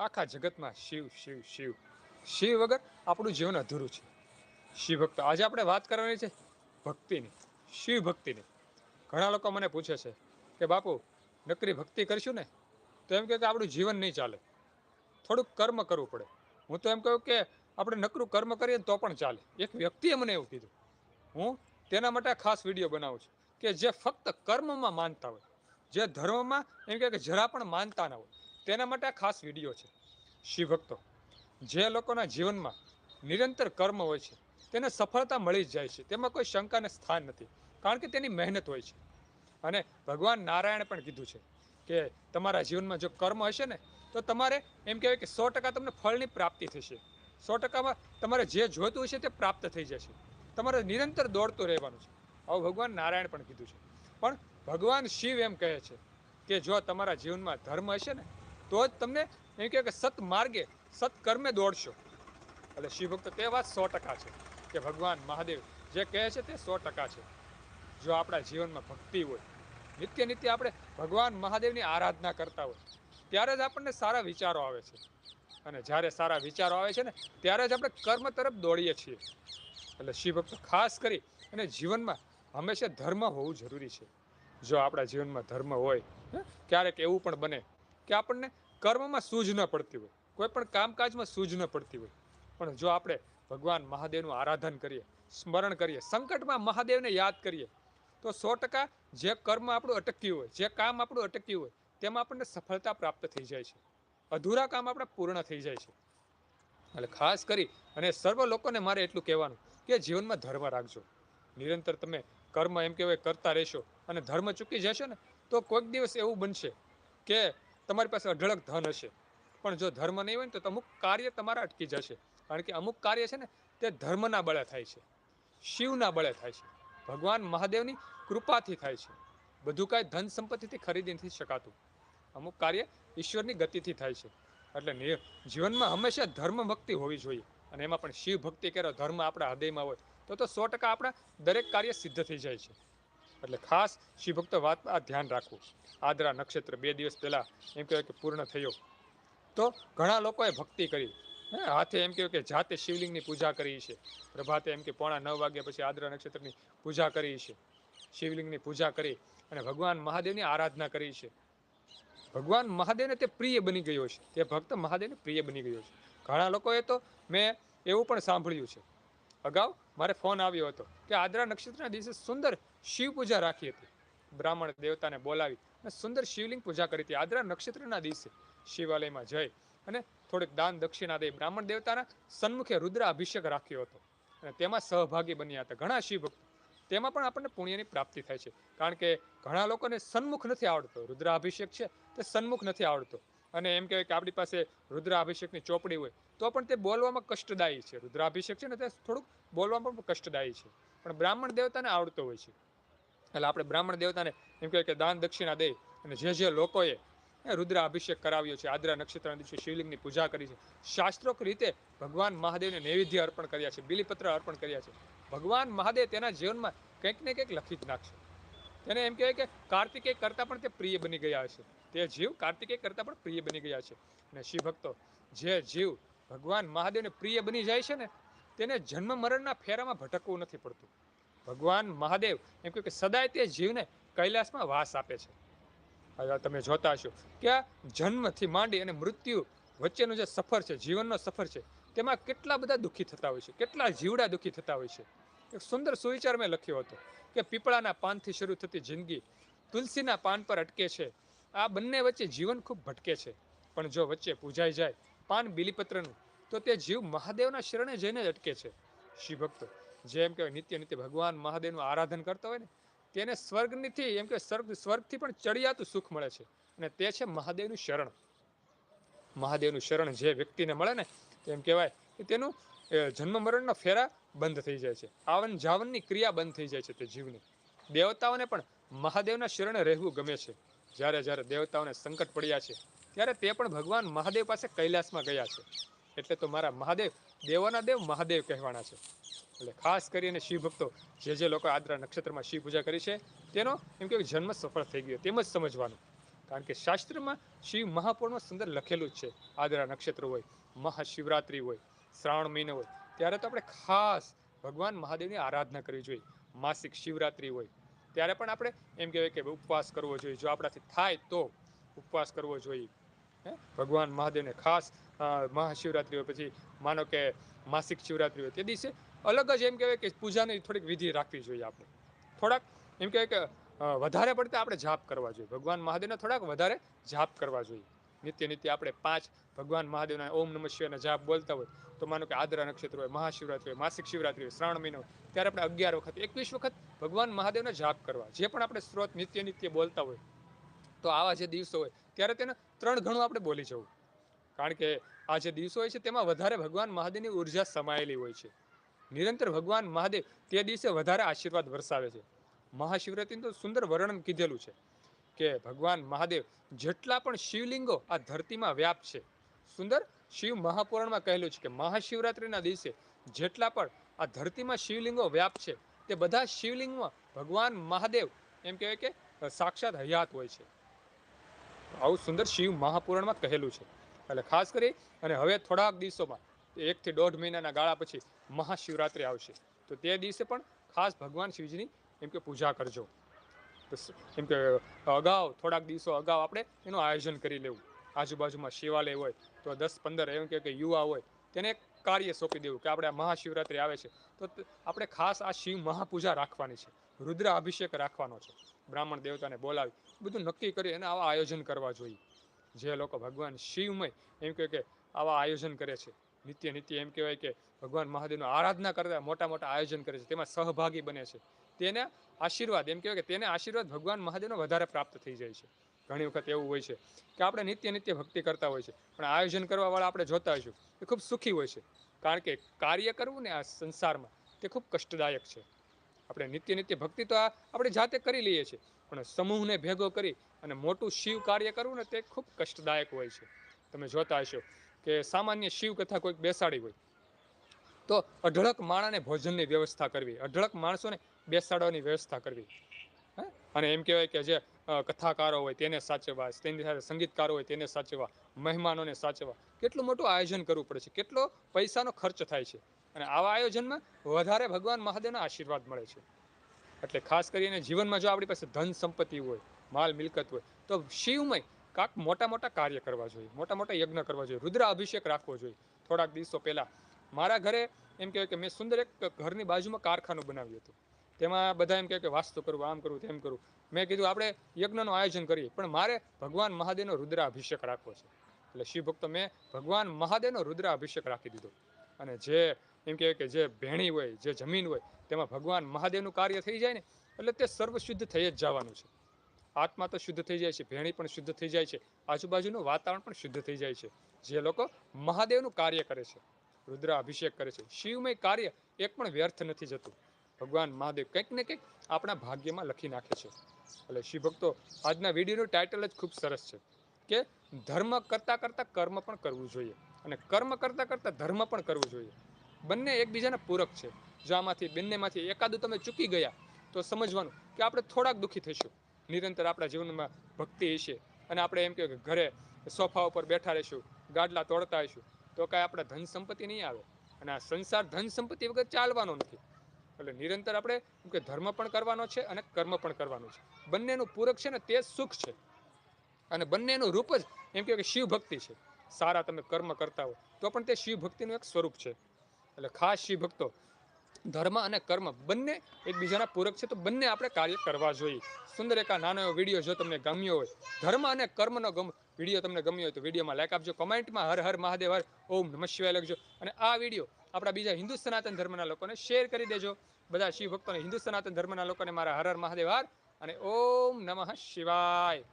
આખા જગતમાં શિવ શિવ શિવ. શિવ વગર આપણું જીવન અધૂરું છે. શિવ ભક્ત. આજે આપણે વાત કરવાની છે ભક્તિની. શિવ ભક્તિની. ઘણા લોકો મને પૂછે છે કે, બાપુ, નકરી ભક્તિ કરશું ને? તો એમ કહે કે, આપણું જીવન નહીં ચાલે. થોડુંક કર્મ કરવું પડે. હું તો એમ કહું કે, આપણે નકરું કર્મ કરીએ તો પણ ચાલે. એક વ્યક્તિએ મને એવું કીધું. હું તેના માટે ખાસ વીડિયો બનાવું છું કે જે ફક્ત કર્મમાં માનતા હોય. જે ધર્મમાં એમ કહે કે જરા પણ માનતા ના હોય. તેના માટે આ ખાસ વીડિયો છે. શિવ ભક્તો જે લોકોના જીવનમાં નિરંતર કર્મ હોય છે, તેને સફળતા મળી જ જાય છે. તેમાં કોઈ શંકાને સ્થાન નથી, કારણ કે તેની મહેનત હોય છે. અને ભગવાન નારાયણે પણ કીધું છે કે તમારા જીવનમાં જો કર્મ હશે ને, તો તમારે એમ કહેવાય કે સો ટકા તમને ફળની પ્રાપ્તિ થશે. સો ટકામાં તમારે જે જોઈતું હશે તે પ્રાપ્ત થઈ જશે. તમારે નિરંતર દોડતું રહેવાનું છે. આવું ભગવાન નારાયણ પણ કીધું છે. પણ ભગવાન શિવ એમ કહે છે કે જો તમારા જીવનમાં ધર્મ હશે ને તો જ તમને એમ કહે કે સત માર્ગે સત કર્મે દોડશો. એટલે શિવ ભક્ત તે વાત સો ટકા છે કે ભગવાન મહાદેવ જે કહે છે તે સો ટકા છે. જો આપણા જીવનમાં ભક્તિ હોય, નિત્ય નિત્ય આપણે ભગવાન મહાદેવની આરાધના કરતા હોય, ત્યારે જ આપણને સારા વિચારો આવે છે. અને જ્યારે સારા વિચારો આવે છે ને, ત્યારે જ આપણે કર્મ તરફ દોડીએ છીએ. એટલે શિવ ભક્તો ખાસ કરી અને જીવનમાં હંમેશા ધર્મ હોવું જરૂરી છે. જો આપણા જીવનમાં ધર્મ હોય ક્યારેક એવું પણ બને કે આપણને કર્મમાં સૂઝ ન પડતી હોય, કોઈ પણ કામકાજમાં સૂઝ ન પડતી હોય. પણ જો આપણે ભગવાન મહાદેવનું આરાધન કરીએ, સ્મરણ કરીએ, સંકટમાં મહાદેવને યાદ કરીએ, તો સો ટકા જે કર્મ આપણું અટક્યું હોય, જે કામ આપણું અટક્યું હોય, તેમાં આપણને સફળતા પ્રાપ્ત થઈ જાય છે. અધૂરા કામ આપણા પૂર્ણ થઈ જાય છે. એટલે ખાસ કરી અને સર્વ લોકોને મારે એટલું કહેવાનું કે જીવનમાં ધર્મ રાખજો. નિરંતર તમે કર્મ એમ કહેવાય, કરતા રહેશો અને ધર્મ ચૂકી જશો ને, તો કોઈક દિવસ એવું બનશે કે તમારી પાસે અઢળક ધન હશે. પણ જો ધર્મ નહીં હોય ને તો અમુક કાર્ય તમારા અટકી જશે. કારણ કે અમુક કાર્ય છે ને, તે ધર્મના બળે થાય છે. શિવના બળે થાય છે. ભગવાન મહાદેવની કૃપાથી થાય છે. બધું કાંઈ ધન સંપત્તિથી ખરીદી નથી શકાતું. અમુક કાર્ય ઈશ્વરની ગતિથી થાય છે. એટલે જીવનમાં હંમેશા ધર્મ ભક્તિ હોવી જોઈએ. અને એમાં પણ શિવ ભક્તિ કરો, ધર્મ આપણા હૃદયમાં હોય, તો તો સો ટકા આપણા દરેક કાર્ય સિદ્ધ થઈ જાય છે. એટલે ખાસ શિવભક્ત વાત આ ધ્યાન રાખવું. આદરા નક્ષત્ર બે દિવસ પહેલાં એમ કહેવાય કે પૂર્ણ થયો. તો ઘણા લોકોએ ભક્તિ કરી. હે, હાથે એમ કહેવાય કે જાતે શિવલિંગની પૂજા કરી છે. પ્રભાતે એમ કે પોણા નવ વાગ્યા પછી આદરા નક્ષત્રની પૂજા કરી છે. શિવલિંગની પૂજા કરી અને ભગવાન મહાદેવની આરાધના કરી છે. ભગવાન મહાદેવને તે પ્રિય બની ગયો છે. તે ભક્ત મહાદેવને પ્રિય બની ગયો છે. ઘણા લોકોએ તો મેં એવું પણ સાંભળ્યું છે. અગાઉ મારે ફોન આવ્યો હતો કે આદરા નક્ષત્રના દિવસે સુંદર શિવ પૂજા રાખી હતી. બ્રાહ્મણ દેવતાને બોલાવી અને સુંદર શિવલિંગ પૂજા કરી હતી. આદરા નક્ષત્રના દિવસે શિવાલયમાં જઈ અને થોડીક દાન દક્ષિણા દઈ બ્રાહ્મણ દેવતાના સન્મુખે રુદ્ર અભિષેક રાખ્યો હતો. અને તેમાં સહભાગી બન્યા હતા ઘણા શિવ ભક્તો. તેમાં પણ આપણને પુણ્યની પ્રાપ્તિ થાય છે. કારણ કે ઘણા લોકોને સન્મુખ નથી આવડતો. રુદ્રાભિષેક છે તે સન્મુખ નથી આવડતો. અને એમ કહેવાય કે આપણી પાસે રુદ્રાભિષેકની ચોપડી હોય, તો પણ તે બોલવામાં કષ્ટદાયી છે. રુદ્રાભિષેક છે ને તે થોડુંક બોલવામાં પણ કષ્ટદાયી છે. પણ બ્રાહ્મણ દેવતાને આવડતો હોય છે. એટલે આપણે બ્રાહ્મણ દેવતાને એમ કહેવાય કે દાન દક્ષિણા દઈ અને જે જે લોકોએ એ રુદ્ર અભિષેક કરાવ્યો છે, આદ્રા નક્ષત્રના દિવસે શિવલિંગની પૂજા કરી છે. શાસ્ત્રોક રીતે ભગવાન મહાદેવને નૈવેદ્ય અર્પણ કર્યા છે, બિલીપત્ર અર્પણ કર્યા છે. ભગવાન મહાદેવ તેના જીવનમાં કંઈક ને કંઈક લખી જ નાખશે. તેને એમ કહેવાય કે કાર્તિકે કરતાં પણ તે પ્રિય બની ગયા છે તે જીવ કાર્તિકેય કરતાં પણ પ્રિય બની ગયા છે. અને શિવ ભક્તો જે જીવ ભગવાન મહાદેવને પ્રિય બની જાય છે ને, તેને જન્મ મરણના ફેરામાં ભટકવું નથી પડતું. ભગવાન મહાદેવ એમ કહ્યું કે સદાય તે જીવને કૈલાસમાં વાસ આપે છે. હવે તમે જોતા હશો કે આ જન્મથી માંડી અને મૃત્યુ વચ્ચેનો જે સફર છે, જીવનનો સફર છે, તેમાં કેટલા બધા દુઃખી થતા હોય છે, કેટલા જીવડા દુઃખી થતા હોય છે. એક સુંદર સુવિચાર મેં લખ્યો હતો કે પીપળાના પાનથી શરૂ થતી જિંદગી તુલસીના પાન પર અટકે છે. આ બંને વચ્ચે જીવન ખૂબ ભટકે છે. પણ જો વચ્ચે પૂજાઈ જાય પાન બિલીપત્રનું, તો તે જીવ મહાદેવના શરણે જઈને અટકે છે. શિવ ભક્તો જેમ કે નિત્ય નિત્ય ભગવાન મહાદેવનું આરાધન કરતા હોય ને, તેને સ્વર્ગનીથી એમ કે સ્વર્ગ, સ્વર્ગથી પણ ચડિયાતું સુખ મળે છે. અને તે છે મહાદેવનું શરણ. મહાદેવનું શરણ જે વ્યક્તિને મળે ને, તેમ કહેવાય કે તેનું જન્મ મરણના ફેરા બંધ થઈ જાય છે. આવન જાવનની ક્રિયા બંધ થઈ જાય છે તે જીવની. દેવતાઓને પણ મહાદેવના શરણે રહેવું ગમે છે. જ્યારે જ્યારે દેવતાઓને સંકટ પડ્યા છે, ત્યારે તે પણ ભગવાન મહાદેવ પાસે કૈલાસમાં ગયા છે. એટલે તો મારા મહાદેવ દેવોના દેવ મહાદેવ કહેવાના છે. એટલે ખાસ કરીને શિવ ભક્તો, જે જે લોકો આદ્રા નક્ષત્રમાં શિવ પૂજા કરી છે, તેનો એમ કે જન્મ સફળ થઈ ગયો, તેમ જ સમજવાનું. કારણ કે શાસ્ત્રમાં શિવ મહાપુરાણમાં સુંદર લખેલું જ છે. આદરા નક્ષત્ર હોય, મહાશિવરાત્રિ હોય, શ્રાવણ મહિનો હોય, ત્યારે તો આપણે ખાસ ભગવાન મહાદેવની આરાધના કરવી જોઈએ. માસિક શિવરાત્રિ હોય ત્યારે પણ આપણે એમ કહેવાય કે ઉપવાસ કરવો જોઈએ. જો આપણાથી થાય તો ઉપવાસ કરવો જોઈએ. હે? ભગવાન મહાદેવને ખાસ મહાશિવરાત્રિ હોય પછી માનો કે માસિક શિવરાત્રિ હોય તે દિવસે અલગ જ એમ કહેવાય કે પૂજાની થોડીક વિધિ રાખવી જોઈએ આપણે. થોડાક એમ કહેવાય કે વધારે પડતા આપણે જાપ કરવા જોઈએ. ભગવાન મહાદેવને થોડાક વધારે જાપ કરવા જોઈએ. નિત્ય નિત્ય આપણે પાંચ ભગવાન મહાદેવના ઓમ નમઃ શિવાયના જાપ બોલતા હોય, તો માનો કે આદરા નક્ષત્ર હોય, મહાશિવરાત્રિ હોય, માસિક શિવરાત્રિ હોય, શ્રાવણ મહિનો ત્યારે આપણે અગિયાર વખત, એકવીસ વખત ભગવાન મહાદેવના જાપ કરવા. જે પણ આપણે સ્ત્રોત નિત્ય નિત્ય બોલતા હોય, તો આવા જે દિવસો હોય, ત્યારે તેને ત્રણ ગણું આપણે બોલી જવું. કારણ કે આ જે દિવસો હોય છે, તેમાં વધારે ભગવાન મહાદેવની ઊર્જા સમાયેલી હોય છે. નિરંતર ભગવાન મહાદેવ તે દિવસે વધારે આશીર્વાદ વરસાવે છે. મહાશિવરાત્રિનું તો સુંદર વર્ણન કીધેલું છે. કે ભગવાન મહાદેવ જેટલા પણ શિવલિંગો આ ધરતીમાં વ્યાપ છે. સુંદર, શિવ મહાપુરાણમાં કહેલું છે કે મહાશિવરાત્રિના દિવસે જેટલા પણ આ ધરતીમાં શિવલિંગો વ્યાપ છે, તે બધા શિવલિંગમાં ભગવાન મહાદેવ એમ કહેવાય કે સાક્ષાત હયાત હોય છે. આવું સુંદર શિવ મહાપુરાણમાં કહેલું છે. એટલે ખાસ કરી અને હવે થોડાક દિવસોમાં, એકથી દોઢ મહિનાના ગાળા પછી મહાશિવરાત્રિ આવશે. તો તે દિવસે પણ ખાસ ભગવાન શિવજીની એમ કે પૂજા કરજો. એમ કે અગાઉ, થોડાક દિવસો અગાઉ આપણે એનું આયોજન કરી લેવું. આજુબાજુમાં શિવાલય હોય, તો દસ પંદર એમ કે યુવા હોય, તેને કાર્ય સોંપી દેવું કે આપણે આ મહાશિવરાત્રિ આવે છે. તો આપણે ખાસ આ શિવ મહાપૂજા રાખવાની છે. રુદ્ર અભિષેક રાખવાનો છે. બ્રાહ્મણ દેવતાને બોલાવી, બધું નક્કી કરી અને આવા આયોજન કરવા જોઈએ. જે લોકો ભગવાન શિવમય એમ કહે કે આવા આયોજન કરે છે. નિત્ય નિત્ય એમ કહેવાય કે ભગવાન મહાદેવનું આરાધના કરતા મોટા મોટા આયોજન કરે છે. તેમાં સહભાગી બને છે. તેને આશીર્વાદ, એમ કહેવાય કે તેને આશીર્વાદ ભગવાન મહાદેવનો વધારે પ્રાપ્ત થઈ જાય છે. ઘણી વખત એવું હોય છે કે આપણે નિત્ય નિત્ય ભક્તિ કરતા હોય છે, પણ આયોજન કરવાવાળા આપણે જોતા હોઈશું એ ખૂબ સુખી હોય છે. કારણ કે કાર્ય કરવું ને આ સંસારમાં તે ખૂબ કષ્ટદાયક છે. આપણે નિત્ય નિત્ય ભક્તિ તો આ આપણે જાતે કરી લઈએ છીએ, પણ સમૂહને ભેગો કરી અને મોટું શિવ કાર્ય કરવું ને તે ખૂબ કષ્ટદાયક હોય છે. તમે જોતા હશો કે સામાન્ય શિવ કથા કોઈક બેસાડી હોય, તો અઢળક માણસને ભોજનની વ્યવસ્થા કરવી, અઢળક માણસોને બેસાડવાની વ્યવસ્થા કરવી? અને એમ કહેવાય કે જે કથાકારો હોય તેને સાચવવા, તેની સાથે સંગીતકારો હોય તેને સાચવવા, મહેમાનોને સાચવવા. કેટલું મોટું આયોજન કરવું પડે છે. કેટલો પૈસાનો ખર્ચ થાય છે. અને આવા આયોજનમાં વધારે ભગવાન મહાદેવના આશીર્વાદ મળે છે. એટલે ખાસ કરીને જીવનમાં જો આપણી પાસે ધન સંપત્તિ હોય, માલ મિલકત હોય, તો શિવમય કાંક મોટા મોટા કાર્ય કરવા જોઈએ. મોટા મોટા યજ્ઞ કરવા જોઈએ. રુદ્ર અભિષેક રાખવો જોઈએ. થોડાક દિવસો પહેલાં મારા ઘરે એમ કહેવાય કે મેં સુંદર એક ઘરની બાજુમાં કારખાનું બનાવ્યું હતું. તેમાં બધા એમ કહે કે વાસ્તુ કરવું આમ કરવું તેમ કરવું મેં કીધું, આપણે યજ્ઞનું આયોજન કરીએ. પણ મારે ભગવાન મહાદેવનો રુદ્ર અભિષેક રાખવો છે. એટલે શિવ ભક્તો મેં ભગવાન મહાદેવનો રુદ્ર અભિષેક રાખી દીધો. અને જે એમ કહેવાય કે જે ભેણી હોય, જે જમીન હોય, તેમાં ભગવાન મહાદેવનું કાર્ય થઈ જાય ને, એટલે તે સર્વ શુદ્ધ થઈ જ જવાનું છે. આત્મા તો શુદ્ધ થઈ જાય છે, ભેણી પણ શુદ્ધ થઈ જાય છે, આજુબાજુનું વાતાવરણ પણ શુદ્ધ થઈ જાય છે. જે લોકો મહાદેવનું કાર્ય કરે છે રુદ્ર અભિષેક કરે છે. શિવમય કાર્ય એક પણ વ્યર્થ નથી જતું. ભગવાન મહાદેવ કંઈક ને કંઈક આપણા ભાગ્યમાં લખી નાખે છે. એટલે શિવ ભક્તો આજના વિડીયોનું ટાઇટલ જ ખૂબ સરસ છે કે ધર્મ કરતાં કરતાં કર્મ પણ કરવું જોઈએ અને કર્મ કરતાં કરતાં ધર્મ પણ કરવું જોઈએ. બંને એકબીજાના પૂરક છે. જો આમાંથી બંનેમાંથી એકાદું તમે ચૂકી ગયા તો સમજવાનું કે આપણે થોડાક દુઃખી થઈશું. નિરંતર આપણા જીવનમાં ભક્તિ હશે અને આપણે એમ કે ઘરે સોફા ઉપર બેઠા રહીશું, ગાડલા તોડતા હશું તો કાંઈ આપણા ધન સંપત્તિ નહીં આવે. અને આ સંસાર ધન સંપત્તિ વગર ચાલવાનો નથી. એટલે નિરંતર આપણે એમ કે ધર્મ પણ કરવાનો છે અને કર્મ પણ કરવાનું છે. બંનેનું પૂરક છે ને તે સુખ છે. અને બંનેનું રૂપ જ એમ કે શિવ ભક્તિ છે. સારા તમે કર્મ કરતા હો, તો પણ તે શિવ ભક્તિનું એક સ્વરૂપ છે. એટલે ખાસ શિવ ભક્તો ધર્મ અને કર્મ બંને એકબીજાના પૂરક છે, તો બંને આપણે કાર્ય કરવા જોઈએ. સુંદર એક આ નાનો એવો વીડિયો જો તમને ગમ્યો હોય, ધર્મ અને કર્મનો ગમ, વીડિયો તમને ગમ્યો હોય તો વિડીયોમાં લાઈક આપજો કમેન્ટમાં હર હર મહાદેવ, હર ઓમ નમઃ શિવાય લખજો. અને આ વીડિયો આપણા બીજા હિન્દુ સનાતન ધર્મના લોકોને શેર કરી દેજો. બધા શિવ ભક્તોને હિન્દુ સનાતન ધર્મના લોકોને મારા હર હર મહાદેવ અને ઓમ નમઃ શિવાય.